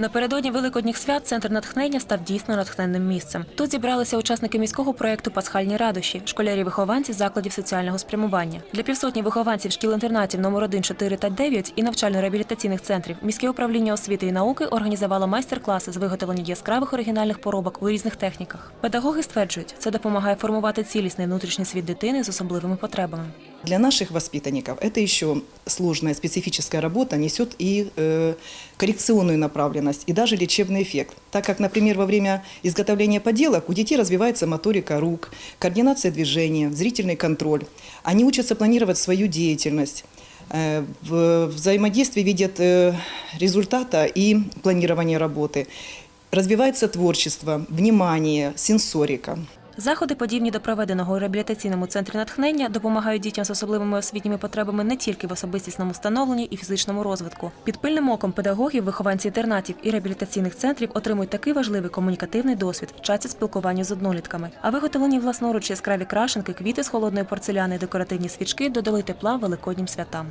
Напередодні великодніх свят центр натхнення став дійсно натхненним місцем. Тут зібралися учасники міського проєкту Пасхальні радощі, школярі-вихованці закладів соціального спрямування. Для півсотні вихованців шкіл-інтернатів номер 1, 4 та 9 і навчально-реабілітаційних центрів міське управління освіти і науки організувало майстер-класи з виготовлення яскравих оригінальних поробок у різних техніках. Педагоги стверджують, це допомагає формувати цілісний внутрішній світ дитини з особливими потребами. Для наших воспитанников это еще сложная специфическая работа несет и э, коррекционную направленность, и даже лечебный эффект. Так как, например, во время изготовления поделок у детей развивается моторика рук, координация движения, зрительный контроль. Они учатся планировать свою деятельность. э, В взаимодействии видят э, результата и планирование работы. Развивается творчество, внимание, сенсорика. Заходи, подібні до проведеного у реабілітаційному центрі натхнення, допомагають дітям з особливими освітніми потребами не тільки в особистісному становленні і фізичному розвитку. Під пильним оком педагогів, вихованці інтернатів і реабілітаційних центрів отримують такий важливий комунікативний досвід, вчаться спілкуванню з однолітками. А виготовлені власноруч яскраві крашенки, квіти з холодної порцеляни, декоративні свічки додали тепла великоднім святам.